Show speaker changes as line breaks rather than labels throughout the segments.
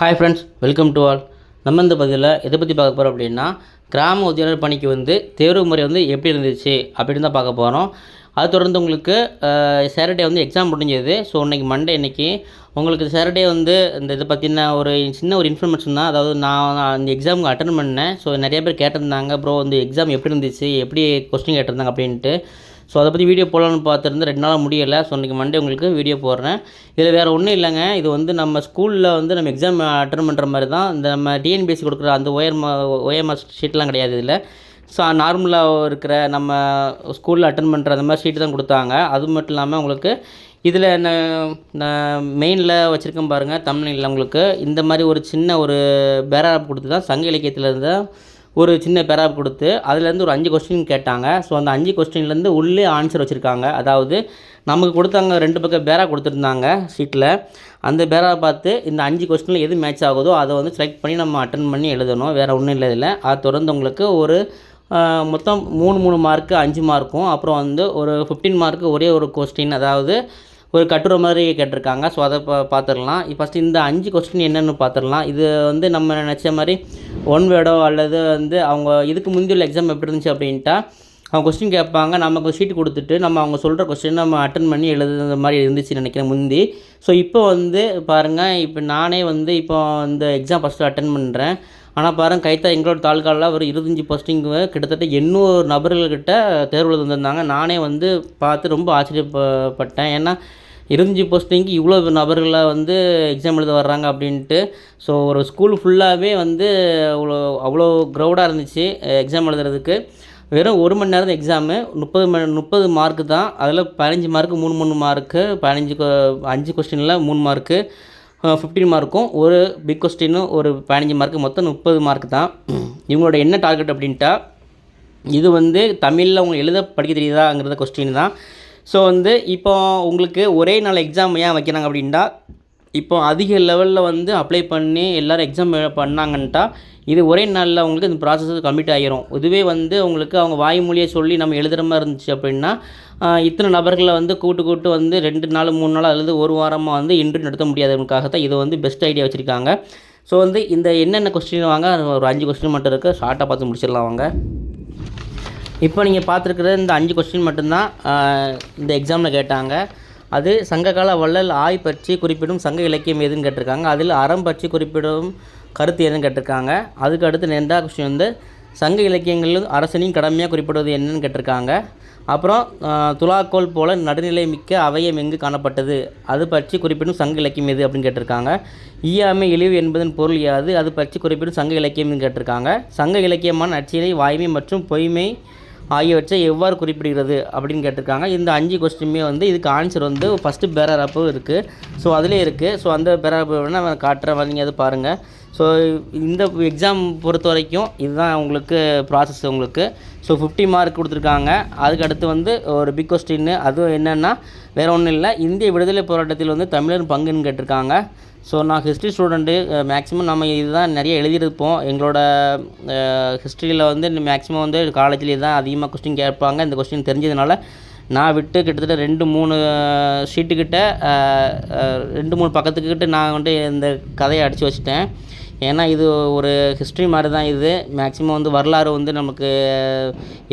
Hi friends welcome to all நம்ம இந்த பதிவில் எதை பற்றி பார்க்க போகிறோம் அப்படின்னா கிராம உதவியாளர் பணிக்கு வந்து தேர்வு முறை வந்து எப்படி இருந்துச்சு அப்படின்னு தான் பார்க்க போகிறோம் அது தொடர்ந்து உங்களுக்கு சாட்டர்டே வந்து எக்ஸாம் முடிஞ்சது. ஸோ இன்னைக்கு மண்டே இன்னைக்கு உங்களுக்கு சாட்டர்டே வந்து இந்த இதை பற்றின ஒரு சின்ன ஒரு இன்ஃபர்மேஷன் தான். அதாவது நான் அந்த எக்ஸாமுக்கு அட்டன் பண்ணேன். ஸோ நிறைய பேர் கேட்டிருந்தாங்க ப்ரோ வந்து எக்ஸாம் எப்படி இருந்துச்சு? எப்படி கொஸ்டின் கேட்டிருந்தாங்க? அப்படின்ட்டு. ஸோ அதை பற்றி வீடியோ போடலான்னு பார்த்துருந்து ரெண்டு நாளாக முடியலை. ஸோ இன்றைக்கி மண்டே உங்களுக்கு வீடியோ போடுறேன். இதில் வேறு ஒன்றும் இல்லைங்க. இது வந்து நம்ம ஸ்கூலில் வந்து நம்ம எக்ஸாம் அட்டன் பண்ணுற மாதிரி தான். இந்த நம்ம டிஎன்பிஎஸ்சி கொடுக்குற அந்த ஒயர் ஓஎம்ஆர் ஷீட்லாம் கிடையாது இதில். ஸோ நார்மலாக இருக்கிற நம்ம ஸ்கூலில் அட்டன் பண்ணுற அந்த மாதிரி ஷீட்டு தான் கொடுத்தாங்க. அது மட்டும் இல்லாமல் உங்களுக்கு இதில் நான் மெயினில் வச்சுருக்கேன் பாருங்கள் தமிழ்நிலையில் உங்களுக்கு. இந்த மாதிரி ஒரு சின்ன ஒரு பேராப் கொடுத்து தான் சங்க இலக்கியத்தில் இருந்து ஒரு சின்ன பேராப் கொடுத்து அதுலேருந்து ஒரு அஞ்சு கொஸ்டின் கேட்டாங்க. ஸோ அந்த அஞ்சு கொஸ்டின்லேருந்து உள்ளே ஆன்சர் வச்சுருக்காங்க. அதாவது நமக்கு கொடுத்தாங்க ரெண்டு பக்கம் பேரா கொடுத்துருந்தாங்க ஷீட்டில் அந்த பேரா பார்த்து இந்த அஞ்சு கொஸ்டினில் எது மேட்ச் ஆகுதோ அதை வந்து செலக்ட் பண்ணி நம்ம அட்டன் பண்ணி எழுதணும். வேறு ஒன்றும் இல்லை இதில். அதை தொடர்ந்து உங்களுக்கு ஒரு மொத்தம் மூணு மூணு மார்க்கு அஞ்சு மார்க்கும் அப்புறம் வந்து ஒரு ஃபிஃப்டீன் மார்க்கு ஒரே ஒரு கொஸ்டின் அதாவது ஒரு கட்டுரை மாதிரி கேட்டிருக்காங்க. ஸோ அதை பா பார்த்துடலாம். ஃபஸ்ட்டு இந்த அஞ்சு கொஸ்டின் என்னென்னு பார்த்துடலாம். இது வந்து நம்ம நினச்ச மாதிரி ஒன் வேர்டோ அல்லது வந்து அவங்க இதுக்கு முந்தியுள்ள எக்ஸாம் எப்படி இருந்துச்சு அப்படின்ட்டா அவங்க கொஸ்டின் கேட்பாங்க நமக்கு ஷீட் கொடுத்துட்டு நம்ம அவங்க சொல்கிற கொஸ்டின் நம்ம அட்டன் பண்ணி எழுதுற மாதிரி இருந்துச்சுன்னு நினைக்கிறேன் முந்தி. ஸோ இப்போ வந்து பாருங்கள் இப்போ நானே வந்து இப்போ இந்த எக்ஸாம் ஃபஸ்ட்டு அட்டன் பண்ணுறேன் ஆனால் பாருங்கள் கைத்தா எங்களோட தாலுக்காவில் ஒரு இருபத்தஞ்சி போஸ்டிங்கு கிட்டத்தட்ட எண்ணூறு நபர்கள்கிட்ட தேர்வு எழுதிருந்தாங்க நானே வந்து பார்த்து ரொம்ப ஆச்சரியப்பட்டேன் ஏன்னா இருபத்தஞ்சி போஸ்டிங்க்கு இவ்வளோ நபர்களை வந்து எக்ஸாம் எழுத வர்றாங்க அப்படின்ட்டு. ஸோ ஒரு ஸ்கூல் ஃபுல்லாகவே வந்து அவ்வளோ அவ்வளோ க்ரௌடாக இருந்துச்சு எக்ஸாம் எழுதுறதுக்கு. வெறும் ஒரு மணி நேரம் எக்ஸாமு முப்பது மணி முப்பது மார்க்கு தான். அதில் பதினஞ்சு மார்க்கு மூணு மூணு மார்க்கு பதினஞ்சு கொ- அஞ்சு கொஸ்டினில் மூணு மார்க்கு ஃபிஃப்டீன் மார்க்கும் ஒரு பிக் கொஸ்டினும் ஒரு பதினஞ்சு மார்க்கு மொத்தம் முப்பது மார்க்கு தான். இவங்களோட என்ன டார்கெட் அப்படின்ட்டா இது வந்து தமிழில் அவங்க எழுத படிக்க தெரியுதாங்கிறத கொஸ்டின் தான். ஸோ வந்து இப்போ உங்களுக்கு ஒரே நாள் எக்ஸாம் ஏன் வைக்கிறாங்க அப்படின்ட்டா இப்போ அதிக லெவலில் வந்து அப்ளை பண்ணி எல்லோரும் எக்ஸாம் பண்ணாங்கன்ட்டா இது ஒரே நாளில் அவங்களுக்கு இந்த ப்ராசஸ் கம்ப்ளீட் ஆகிரும் இதுவே வந்து உங்களுக்கு அவங்க வாய்மொழியை சொல்லி நம்ம எழுதுகிற மாதிரி இருந்துச்சு அப்படின்னா இத்தனை நபர்களை வந்து கூட்டு கூட்டு வந்து ரெண்டு நாள் மூணு நாள் அல்லது ஒரு வாரமாக வந்து இன்டர்வியூ நடத்த முடியாதவங்களுக்காக தான் இது வந்து பெஸ்ட் ஐடியா வச்சுருக்காங்க. ஸோ வந்து இந்த என்னென்ன கொஸ்டின் வாங்க ஒரு அஞ்சு கொஸ்டின் மட்டும் இருக்குது ஷார்ட்டாக பார்த்து முடிச்சிடலாம் வாங்க. இப்போ நீங்கள் பார்த்துருக்குற இந்த அஞ்சு கொஸ்டின் மட்டும்தான் இந்த எக்ஸாமில் கேட்டாங்க. அது சங்ககால வள்ளல் ஆய் பற்றி குறிப்பிடும் சங்க இலக்கியம் எதுன்னு கேட்டிருக்காங்க. அதில் அறம் பற்றி குறிப்பிடும் கருத்து எதுன்னு கேட்டிருக்காங்க. அதுக்கு அடுத்து ரெண்டாவது கொஸ்டின் வந்து சங்க இலக்கியங்களில் அரசனையும் கடமையாக குறிப்பிடுவது என்னன்னு கேட்டிருக்காங்க. அப்புறம் துலாக்கோல் போல நடுநிலை மிக்க அவயம் எங்கு காணப்பட்டது? அது பற்றி குறிப்பிடும் சங்க இலக்கியம் எது அப்படின்னு கேட்டிருக்காங்க. ஈயாமை இழிவு என்பதன் பொருள் யாது? அது பற்றி குறிப்பிடும் சங்க இலக்கியம்னு கேட்டிருக்காங்க. சங்க இலக்கியமான நச்சினை வாய்மை மற்றும் பொய்மை ஆகியவற்றை எவ்வாறு குறிப்பிடுகிறது அப்படின்னு கேட்டிருக்காங்க. இந்த அஞ்சு கொஸ்டினுமே வந்து இதுக்கு ஆன்சர் வந்து ஃபஸ்ட்டு பேராரப்பு இருக்குது ஸோ அதிலே இருக்குது ஸோ அந்த பேரராப்பு வேணால் நான் காட்டுறேன் நீங்கள் அது பாருங்கள் ஸோ இந்த எக்ஸாம் பொறுத்த வரைக்கும் இதுதான் உங்களுக்கு ப்ராசஸ் உங்களுக்கு. ஸோ ஃபிஃப்டி மார்க் கொடுத்துருக்காங்க. அதுக்கு அடுத்து வந்து ஒரு பிக் கொஸ்டின்னு அதுவும் என்னென்னா வேறு ஒன்றும் இல்லை. இந்திய விடுதலை போராட்டத்தில் வந்து தமிழர் பங்குன்னு கேட்டிருக்காங்க. ஸோ நான் ஹிஸ்ட்ரி ஸ்டூடெண்ட்டு மேக்ஸிமம் நம்ம இதுதான் நிறைய எழுதியிருப்போம். எங்களோட ஹிஸ்ட்ரியில் வந்து மேக்ஸிமம் வந்து காலேஜில் இதுதான் அதிகமாக கொஸ்டின் கேட்பாங்க. இந்த கொஸ்டின் தெரிஞ்சதுனால நான் விட்டு கிட்டத்தட்ட ரெண்டு மூணு ஷீட்டுக்கிட்ட ரெண்டு மூணு பக்கத்துக்கிட்ட நான் வந்து இந்த கதையை அடித்து வச்சிட்டேன். ஏன்னா இது ஒரு ஹிஸ்ட்ரி மாதிரி தான் இது. மேக்ஸிமம் வந்து வரலாறு வந்து நமக்கு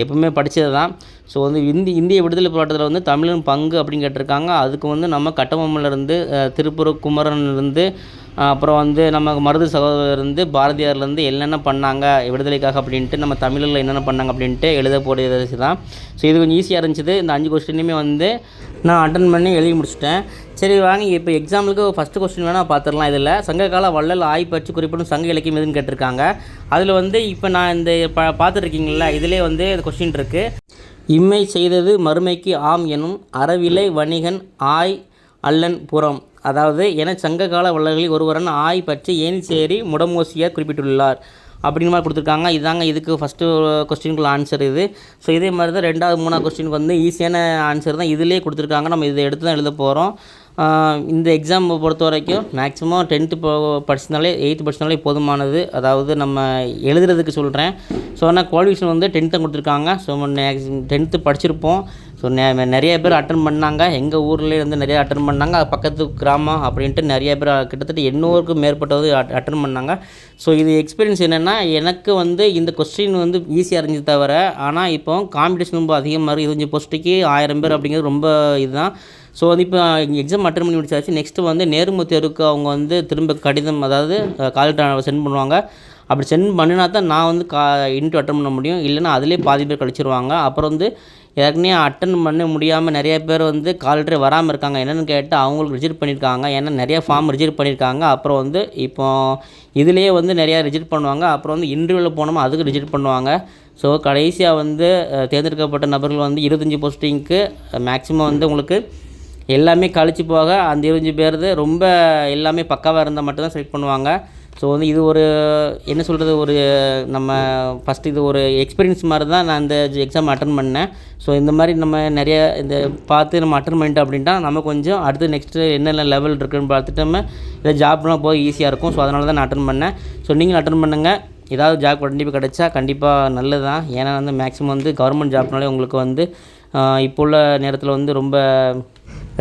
எப்பவுமே படித்தது தான் ஸோ வந்து இந்தி இந்திய விடுதலை போராட்டத்தில் வந்து தமிழன் பங்கு அப்படின்னு கேட்டிருக்காங்க. அதுக்கு வந்து நம்ம கட்டபொம்மன்லேருந்து திருப்பூர் குமரன்லேருந்து அப்புறம் வந்து நம்ம மருது சகோதரர்லேருந்து பாரதியார்லேருந்து என்னென்ன பண்ணாங்க விடுதலைக்காக அப்படின்ட்டு நம்ம தமிழில் என்னென்ன பண்ணாங்க அப்படின்ட்டு எழுதக்கூடியது தான் ஸோ இது கொஞ்சம் ஈஸியாக இருந்துச்சு. இந்த அஞ்சு கொஸ்டினுமே வந்து நான் அட்டன் பண்ணி எழுதி முடிச்சிட்டேன். சரி வாங்க. இப்போ எக்ஸாம்பிளுக்கு ஃபஸ்ட்டு கொஸ்டின் வேணால் பார்த்துடலாம் இதில். சங்ககால வள்ளல் ஆய் பற்றி குறிப்பிடும் சங்க இலக்கியம் எதுன்னு கேட்டிருக்காங்க. அதில் வந்து இப்போ நான் இந்த ப பார்த்துட்ருக்கீங்களா இதிலே வந்து கொஸ்டின் இருக்குது இம்மை செய்தது மறுமைக்கு ஆம் எனும் அறவிலை வணிகன் ஆய் அல்லன் புறம். அதாவது என சங்ககால வள்ளல்களில் ஒருவரன் ஆய் பற்றி ஏனிச்சேரி முடமோசியார் குறிப்பிட்டுள்ளார்? அப்படிங்கிற மாதிரி கொடுத்துருக்காங்க. இதாங்க இதுக்கு ஃபஸ்ட்டு கொஸ்டினுக்குள்ள ஆன்சர் இது. ஸோ இதே மாதிரி தான் ரெண்டாவது மூணாவது கொஸ்டினுக்கு வந்து ஈஸியான ஆன்சர் தான். இதிலே கொடுத்துருக்காங்க. நம்ம இதை எடுத்து தான் எழுத போகிறோம் இந்த எக்ஸாம் பொறுத்த வரைக்கும் மேக்ஸிமம் டென்த்து இப்போ படிச்சிருந்தாலே எயித்து படிச்சதுனாலே போதுமானது. அதாவது நம்ம எழுதுறதுக்கு சொல்கிறேன் ஸோ ஆனால் குவாலிஃபிகேஷன் வந்து டென்த்து கொடுத்துருக்காங்க. ஸோ டென்த்து படிச்சிருப்போம். ஸோ நெ நிறைய பேர் அட்டன் பண்ணாங்க. எங்கள் ஊர்லேயே வந்து நிறைய அட்டன் பண்ணாங்க. அது பக்கத்து கிராமம் அப்படின்ட்டு நிறைய பேர் கிட்டத்தட்ட எண்ணூறுக்கும் மேற்பட்டது அட்டன் பண்ணாங்க. ஸோ இது எக்ஸ்பீரியன்ஸ் என்னென்னா எனக்கு வந்து இந்த கொஸ்டின் வந்து ஈஸியாக இருந்துச்சு தவிர ஆனால் இப்போ காம்படிஷன் ரொம்ப அதிகமாக இருக்குது இருபத்தஞ்சி போஸ்ட்டுக்கு ஆயிரம் பேர் அப்படிங்கிறது ரொம்ப இதுதான். ஸோ வந்து இப்போ எக்ஸாம் அட்டன் பண்ணி முடிச்சாச்சு. நெக்ஸ்ட்டு வந்து நேர்முக தேர்வுக்கு அவங்க வந்து திரும்ப கடிதம் அதாவது கால் சென்ட் பண்ணுவாங்க. அப்படி சென்ட் பண்ணினா தான் நான் வந்து கா இன்ட்ரு அட்டன் பண்ண முடியும். இல்லைனா அதிலே பாதி பேர் கழிச்சிருவாங்க. அப்புறம் வந்து ஏற்கனவே அட்டன் பண்ண முடியாமல் நிறைய பேர் வந்து கால்ட்ரே வராமல் இருக்காங்க. என்னென்னு கேட்டு அவங்களுக்கு ரிஜெக்ட் பண்ணியிருக்காங்க ஏன்னா நிறைய ஃபார்ம் ரிஜெக்ட் பண்ணியிருக்காங்க அப்புறம் வந்து இப்போ இதுலேயே வந்து நிறையா ரிஜெக்ட் பண்ணுவாங்க. அப்புறம் வந்து இன்டர்வியூவில் போனோமா அதுக்கு ரிஜெக்ட் பண்ணுவாங்க. ஸோ கடைசியாக வந்து தேர்ந்தெடுக்கப்பட்ட நபர்கள் வந்து இருபத்தஞ்சி போஸ்டிங்க்கு மேக்ஸிமம் வந்து உங்களுக்கு எல்லாமே கழிச்சு போக அந்த இருபத்தஞ்சி பேருது ரொம்ப எல்லாமே பக்காவாக இருந்தால் மட்டும்தான் செலக்ட் பண்ணுவாங்க. ஸோ வந்து இது ஒரு என்ன சொல்கிறது ஒரு நம்ம ஃபஸ்ட்டு இது ஒரு எக்ஸ்பீரியன்ஸ் மாதிரி தான் நான் இந்த எக்ஸாம் அட்டன் பண்ணேன். ஸோ இந்த மாதிரி நம்ம நிறைய இந்த பார்த்து நம்ம அட்டன் பண்ணிட்டோம் அப்படின்ட்டா நம்ம கொஞ்சம் அடுத்து நெக்ஸ்ட்டு என்னென்ன லெவல் இருக்குன்னு பார்த்துட்டு நம்ம இதை ஜாப்லாம் போய் ஈஸியாக இருக்கும். ஸோ அதனால தான் நான் அட்டன் பண்ணேன். ஸோ நீங்களும் அட்டன் பண்ணுங்கள் ஏதாவது ஜாப் கண்டிப்பாக கிடைச்சா கண்டிப்பாக நல்லது தான் ஏன்னா வந்து மேக்ஸிமம் வந்து கவர்மெண்ட் ஜாப்னாலே உங்களுக்கு வந்து இப்போ உள்ள நேரத்தில் வந்து ரொம்ப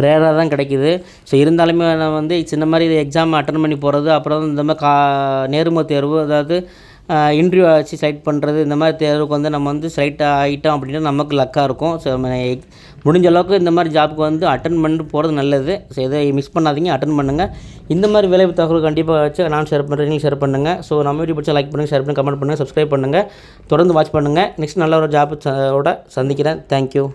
ரேராக தான் கிடைக்குது. ஸோ இருந்தாலுமே நான் வந்து சின்ன மாதிரி எக்ஸாம் அட்டன் பண்ணி போகிறது அப்புறம் இந்த மாதிரி கா நேர்முக தேர்வு அதாவது இன்டர்வியூ வச்சு செலக்ட் பண்ணுறது இந்த மாதிரி தேர்வுக்கு வந்து நம்ம வந்து செலக்ட் ஆகிட்டோம் அப்படின்னா நமக்கு லக்காக இருக்கும். ஸோ முடிஞ்ச அளவுக்கு இந்த மாதிரி ஜாப்புக்கு வந்து அட்டன் பண்ணிட்டு போகிறது நல்லது. ஸோ இதை மிஸ் பண்ணாதீங்க அட்டன் பண்ணுங்கள் இந்த மாதிரி வேலை தகவல் கண்டிப்பாக வச்சு நான் ஷேர் பண்ணுறேன் நீங்கள் ஷேர் பண்ணுங்கள் ஸோ நம்ம வீடியோ பிடிச்சா லைக் பண்ணுங்கள் ஷேர் பண்ணுங்கள் கமெண்ட் பண்ணுங்கள் சப்ஸ்கிரைப் பண்ணுங்கள் தொடர்ந்து வாட்ச் பண்ணுங்கள் நெக்ஸ்ட் நல்ல ஒரு ஜாப் சந்திக்கிறேன். தேங்க்யூ